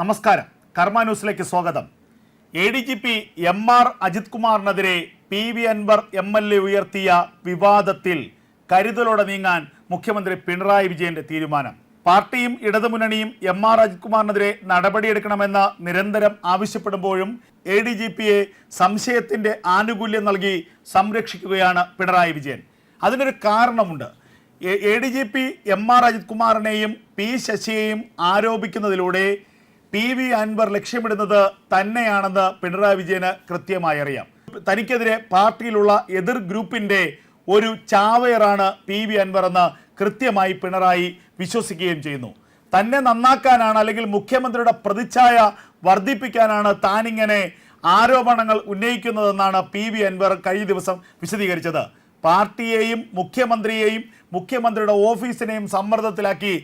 നമസ്കാരം. കർമ്മ ന്യൂസിലേക്ക് സ്വാഗതം. A D G P M R Ajith കുമാറിനെതിരെ P V Anvar M L A ഉയർത്തിയ വിവാദത്തിൽ കരുതലോടെ നീങ്ങാൻ മുഖ്യമന്ത്രി പിണറായി വിജയന്റെ തീരുമാനം. പാർട്ടിയും ഇടതുമുന്നണിയും എം ആർ അജിത് കുമാറിനെതിരെ നടപടിയെടുക്കണമെന്ന് നിരന്തരം ആവശ്യപ്പെടുമ്പോഴും എ ഡി ജി പിയെ സംശയത്തിന്റെ ആനുകൂല്യം നൽകി സംരക്ഷിക്കുകയാണ് പിണറായി വിജയൻ. അതിനൊരു കാരണമുണ്ട്. A D G P M R Ajith കുമാറിനെയും P ശശിയെയും ആരോപിക്കുന്നതിലൂടെ പി വി അൻവർ ലക്ഷ്യമിടുന്നത് തന്നെയാണെന്ന് പിണറായി വിജയന് കൃത്യമായി അറിയാം തനിക്കെതിരെ പാർട്ടിയിലുള്ള എതിർ ഗ്രൂപ്പിന്റെ ഒരു ചാവയറാണ് പി വി അൻവർ എന്ന് കൃത്യമായി പിണറായി വിശ്വസിക്കുകയും ചെയ്യുന്നു. തന്നെ നന്നാക്കാനാണ് അല്ലെങ്കിൽ മുഖ്യമന്ത്രിയുടെ പ്രതിച്ഛായ വർദ്ധിപ്പിക്കാനാണ് താനിങ്ങനെ ആരോപണങ്ങൾ ഉന്നയിക്കുന്നതെന്നാണ് പി വി അൻവർ കഴിഞ്ഞ ദിവസം വിശദീകരിച്ചത്. പാർട്ടിയെയും മുഖ്യമന്ത്രിയെയും മുഖ്യമന്ത്രിയുടെ ഓഫീസിനെയും സമ്മർദ്ദത്തിലാക്കി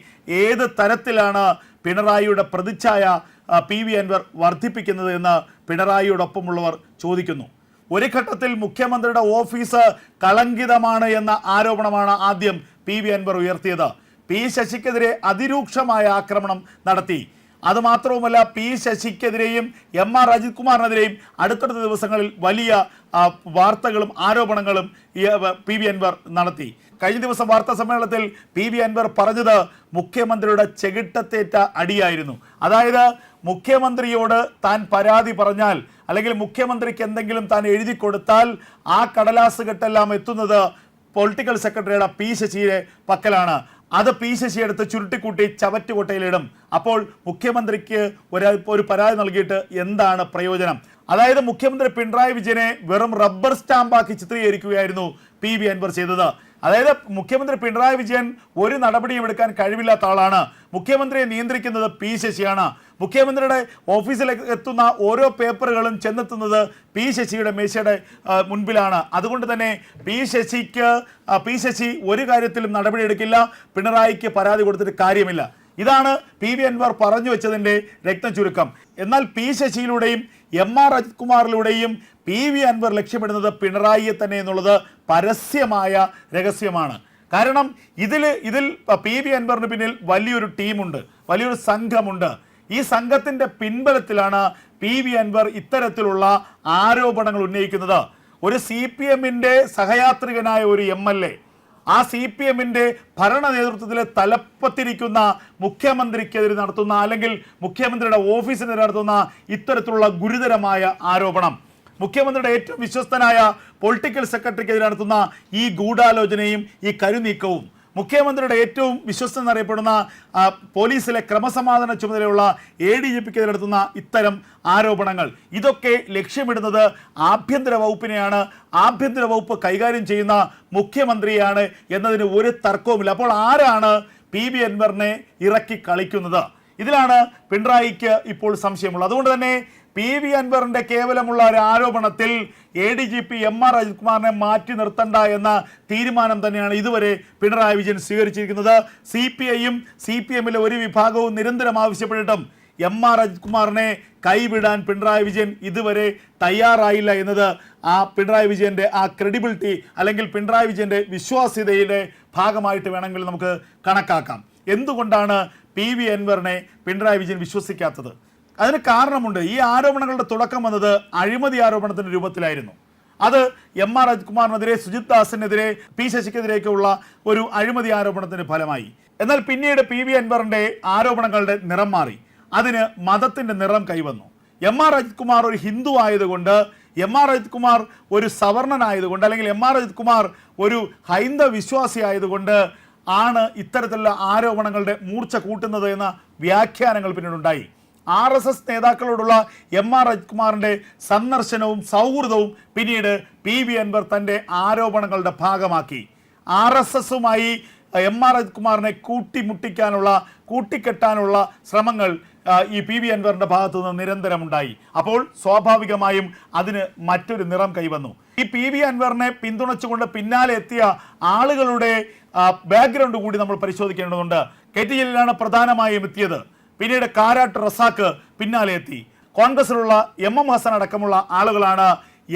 ഏത് തരത്തിലാണ് പിണറായിയുടെ പ്രതിച്ഛായ പി. വി. അൻവർ വർദ്ധിപ്പിക്കുന്നത് എന്ന് പിണറായിയോടൊപ്പമുള്ളവർ ചോദിക്കുന്നു. ഒരു ഘട്ടത്തിൽ മുഖ്യമന്ത്രിയുടെ ഓഫീസ് കളങ്കിതമാണ് എന്ന ആരോപണമാണ് ആദ്യം പി. വി. അൻവർ ഉയർത്തിയത്. പി. ശശിക്കെതിരെ അതിരൂക്ഷമായ ആക്രമണം നടത്തി. അതുമാത്രവുമല്ല പി ശശിക്കെതിരെയും എം ആർ അജിത് കുമാറിനെതിരെയും അടുത്തടുത്ത ദിവസങ്ങളിൽ വലിയ വാർത്തകളും ആരോപണങ്ങളും പി വി അൻവർ നടത്തി. കഴിഞ്ഞ ദിവസം വാർത്താ സമ്മേളനത്തിൽ പി വി അൻവർ പറഞ്ഞത് മുഖ്യമന്ത്രിയുടെ ചെകിട്ടത്തേറ്റ അടിയായിരുന്നു. അതായത് മുഖ്യമന്ത്രിയോട് താൻ പരാതി പറഞ്ഞാൽ അല്ലെങ്കിൽ മുഖ്യമന്ത്രിക്ക് എന്തെങ്കിലും താൻ എഴുതി കൊടുത്താൽ ആ കടലാസ് കെട്ടെല്ലാം എത്തുന്നത് പൊളിറ്റിക്കൽ സെക്രട്ടറിയുടെ പി ശശിയുടെ പക്കലാണ്. അത് പി ശശി എടുത്ത് ചുരുട്ടിക്കൂട്ടി ചവറ്റുകൊട്ടയിലിടും. അപ്പോൾ മുഖ്യമന്ത്രിക്ക് ഒരു ഒരു പരാതി നൽകിയിട്ട് എന്താണ് പ്രയോജനം? അതായത് മുഖ്യമന്ത്രി പിണറായി വിജയനെ വെറും റബ്ബർ സ്റ്റാമ്പാക്കി ചിത്രീകരിക്കുകയായിരുന്നു പി വി അൻവർ ചെയ്തത്. അതായത് മുഖ്യമന്ത്രി പിണറായി വിജയൻ ഒരു നടപടിയും എടുക്കാൻ കഴിവില്ലാത്ത ആളാണ്. മുഖ്യമന്ത്രിയെ നിയന്ത്രിക്കുന്നത് പി ശശിയാണ്. മുഖ്യമന്ത്രിയുടെ ഓഫീസിൽ എത്തുന്ന ഓരോ പേപ്പറുകളും ചെന്നെത്തുന്നത് പി ശശിയുടെ മേശയുടെ മുൻപിലാണ്. അതുകൊണ്ട് തന്നെ പി ശശിക്ക് പി ശശി ഒരു കാര്യത്തിലും നടപടി എടുക്കില്ല. പിണറായിക്ക് പരാതി കൊടുത്തിട്ട് കാര്യമില്ല. ഇതാണ് പി വി അൻവർ പറഞ്ഞു വെച്ചതിന്റെ രക്തം ചുരുക്കം. എന്നാൽ പി ശശിയിലൂടെയും എം ആർ അജിത് കുമാറിലൂടെയും പി വി അൻവർ ലക്ഷ്യമിടുന്നത് പിണറായിയെ തന്നെ എന്നുള്ളത് പരസ്യമായ രഹസ്യമാണ്. കാരണം ഇതിൽ ഇതിൽ പി വി അൻവറിന് പിന്നിൽ വലിയൊരു ടീമുണ്ട് വലിയൊരു സംഘമുണ്ട്. ഈ സംഘത്തിന്റെ പിൻബലത്തിലാണ് പി വി അൻവർ ഇത്തരത്തിലുള്ള ആരോപണങ്ങൾ ഉന്നയിക്കുന്നത്. ഒരു സി പി എമ്മിന്റെ സഹയാത്രികനായ ഒരു എം എൽ എ ആ സി പി എമ്മിന്റെ ഭരണ നേതൃത്വത്തിലെ തലപ്പത്തിരിക്കുന്ന മുഖ്യമന്ത്രിക്കെതിരെ നടത്തുന്ന അല്ലെങ്കിൽ മുഖ്യമന്ത്രിയുടെ ഓഫീസിനെതിരെ നടത്തുന്ന ഇത്തരത്തിലുള്ള ഗുരുതരമായ ആരോപണം. മുഖ്യമന്ത്രിയുടെ ഏറ്റവും വിശ്വസ്തനായ പൊളിറ്റിക്കൽ സെക്രട്ടറിക്കെതിരെ നടത്തുന്ന ഈ ഗൂഢാലോചനയും ഈ കരുനീക്കവും മുഖ്യമന്ത്രിയുടെ ഏറ്റവും ആ, പോലീസിലെ ക്രമസമാധാന ചുമതലയുള്ള എ ഡി ജി പിക്ക് നടത്തുന്ന ഇത്തരം ആരോപണങ്ങൾ. ഇതൊക്കെ ലക്ഷ്യമിടുന്നത് ആഭ്യന്തര വകുപ്പിനെയാണ്. ആഭ്യന്തര വകുപ്പ് കൈകാര്യം ചെയ്യുന്ന മുഖ്യമന്ത്രിയാണ് എന്നതിന് ഒരു തർക്കവുമില്ല. അപ്പോൾ ആരാണ് പി. ബി അൻവറിനെ ഇറക്കി കളിക്കുന്നത്? ഇതിലാണ് പിണറായിക്ക് ഇപ്പോൾ സംശയമുള്ളത്. അതുകൊണ്ട് തന്നെ പി വി അൻവറിന്റെ കേവലമുള്ള ഒരു ആരോപണത്തിൽ A D G P M R അജിത്കുമാറിനെ മാറ്റി നിർത്തണ്ട എന്ന തീരുമാനം തന്നെയാണ് ഇതുവരെ പിണറായി വിജയൻ സ്വീകരിച്ചിരിക്കുന്നത്. സി പി ഐയും സി പി എമ്മിലെ ഒരു വിഭാഗവും നിരന്തരം ആവശ്യപ്പെട്ടിട്ടും എം ആർ അജിത്കുമാറിനെ കൈവിടാൻ പിണറായി വിജയൻ ഇതുവരെ തയ്യാറായില്ല എന്നത് ആ പിണറായി വിജയന്റെ ആ ക്രെഡിബിലിറ്റി അല്ലെങ്കിൽ പിണറായി വിജയന്റെ വിശ്വാസ്യതയുടെ ഭാഗമായിട്ട് വേണമെങ്കിൽ നമുക്ക് കണക്കാക്കാം. എന്തുകൊണ്ടാണ് പി വി അൻവറിനെ പിണറായി വിജയൻ വിശ്വസിക്കാത്തത്? അതിന് കാരണമുണ്ട്. ഈ ആരോപണങ്ങളുടെ തുടക്കം വന്നത് അഴിമതി ആരോപണത്തിന്റെ രൂപത്തിലായിരുന്നു. അത് എം ആർ അജിത്കുമാറിനെതിരെ സുജിത് ദാസിനെതിരെ പി ശശിക്കെതിരെയൊക്കെയുള്ള ഒരു അഴിമതി ആരോപണത്തിന്റെ ഫലമായി. എന്നാൽ പിന്നീട് പി വി അൻവറിന്റെ ആരോപണങ്ങളുടെ നിറം മാറി. അതിന് മതത്തിന്റെ നിറം കൈവന്നു. എം ആർ അജിത് കുമാർ ഒരു ഹിന്ദു ആയതുകൊണ്ട് എം ആർ അജിത് കുമാർ ഒരു സവർണനായതുകൊണ്ട് അല്ലെങ്കിൽ എം ആർ അജിത് കുമാർ ഒരു ഹൈന്ദവ വിശ്വാസി ആയതുകൊണ്ട് ആണ് ഇത്തരത്തിലുള്ള ആരോപണങ്ങളുടെ മൂർച്ച കൂട്ടുന്നത് എന്ന വ്യാഖ്യാനങ്ങൾ പിന്നീടുണ്ടായി. ആർ എസ് എസ് നേതാക്കളോടുള്ള എം ആർ അജ്കുമാറിന്റെ സന്ദർശനവും സൗഹൃദവും പിന്നീട് പി വി അൻവർ തന്റെ ആരോപണങ്ങളുടെ ഭാഗമാക്കി. ആർ എസ് എസുമായി എം ആർ അജ്കുമാറിനെ കൂട്ടിമുട്ടിക്കാനുള്ള കൂട്ടിക്കെട്ടാനുള്ള ശ്രമങ്ങൾ ഈ പി വി അൻവറിന്റെ ഭാഗത്തു നിന്ന് നിരന്തരമുണ്ടായി. അപ്പോൾ സ്വാഭാവികമായും അതിന് മറ്റൊരു നിറം കൈവന്നു. ഈ പി വി അൻവറിനെ പിന്തുണച്ചുകൊണ്ട് പിന്നാലെ എത്തിയ ആളുകളുടെ ബാക്ക്ഗ്രൗണ്ട് കൂടി നമ്മൾ പരിശോധിക്കേണ്ടതുണ്ട്. കെ ടി ജലീലാണ് പ്രധാനമായും എത്തിയത്. പിന്നീട് കാരാട്ട് റസാക്ക് പിന്നാലെ എത്തി. കോൺഗ്രസിലുള്ള എം എം ഹസൻ അടക്കമുള്ള ആളുകളാണ്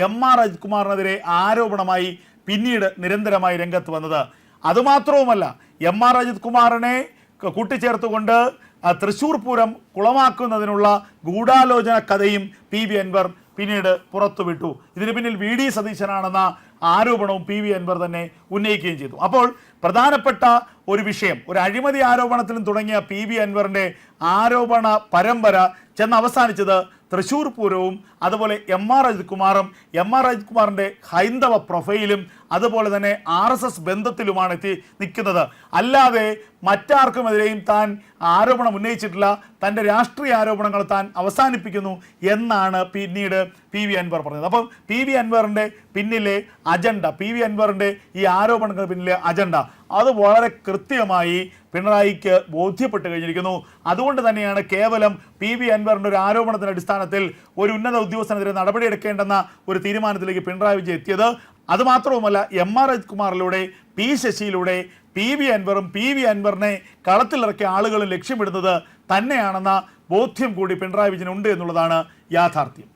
എം ആർ അജിത്കുമാറിനെതിരെ ആരോപണമായി പിന്നീട് നിരന്തരമായി രംഗത്ത് വന്നത്. അതുമാത്രവുമല്ല എം ആർ അജിത് കുമാറിനെ കൂട്ടിച്ചേർത്തുകൊണ്ട് തൃശൂർ പൂരം കുളമാക്കുന്നതിനുള്ള ഗൂഢാലോചന കഥയും പി ബി അൻവർ പിന്നീട് പുറത്തുവിട്ടു. ഇതിന് പിന്നിൽ വി ഡി സതീശനാണെന്ന ആരോപണവും പി വി അൻവർ തന്നെ ഉന്നയിക്കുകയും ചെയ്തു. അപ്പോൾ പ്രധാനപ്പെട്ട ഒരു വിഷയം ഒരു അഴിമതി ആരോപണത്തിലും തുടങ്ങിയ പി വി അൻവറിന്റെ ആരോപണ പരമ്പര ചെന്ന് അവസാനിച്ചത് തൃശൂർ പൂരവും അതുപോലെ എം ആർ അജിത് കുമാറും എം ആർ അജിത് കുമാറിന്റെ ഹൈന്ദവ പ്രൊഫൈലും അതുപോലെ തന്നെ ആർ എസ് എസ് ബന്ധത്തിലുമാണ് എത്തി നിൽക്കുന്നത്. അല്ലാതെ മറ്റാർക്കുമെതിരെയും താൻ ആരോപണം ഉന്നയിച്ചിട്ടില്ല. തന്റെ രാഷ്ട്രീയ ആരോപണങ്ങൾ താൻ അവസാനിപ്പിക്കുന്നു എന്നാണ് പിന്നീട് പി വി അൻവർ പറഞ്ഞത്. അപ്പം പി വി അൻവറിന്റെ പിന്നിലെ അജണ്ട പി വി അൻവറിന്റെ ഈ ആരോപണങ്ങൾ പിന്നിലെ അജണ്ട അത് വളരെ കൃത്യമായി പിണറായിക്ക് ബോധ്യപ്പെട്ട് കഴിഞ്ഞിരിക്കുന്നു. അതുകൊണ്ട് തന്നെയാണ് കേവലം പി വി അൻവറിന്റെ ഒരു ആരോപണത്തിന്റെ അടിസ്ഥാനത്തിൽ ഒരു ഉന്നത ഉദ്യോഗസ്ഥനെതിരെ നടപടിയെടുക്കേണ്ടെന്ന ഒരു തീരുമാനത്തിലേക്ക് പിണറായി വിജയൻ എത്തിയത്. അതുമാത്രവുമല്ല എം ആർ കുമാറിലൂടെ പി ശശിയിലൂടെ പി വി അൻവറും പി വി അൻവറിനെ കളത്തിലിറക്കിയ ആളുകളും ലക്ഷ്യമിടുന്നത് തന്നെയാണെന്ന ബോധ്യം കൂടി പിണറായി വിജയൻ ഉണ്ട് എന്നുള്ളതാണ് യാഥാർത്ഥ്യം.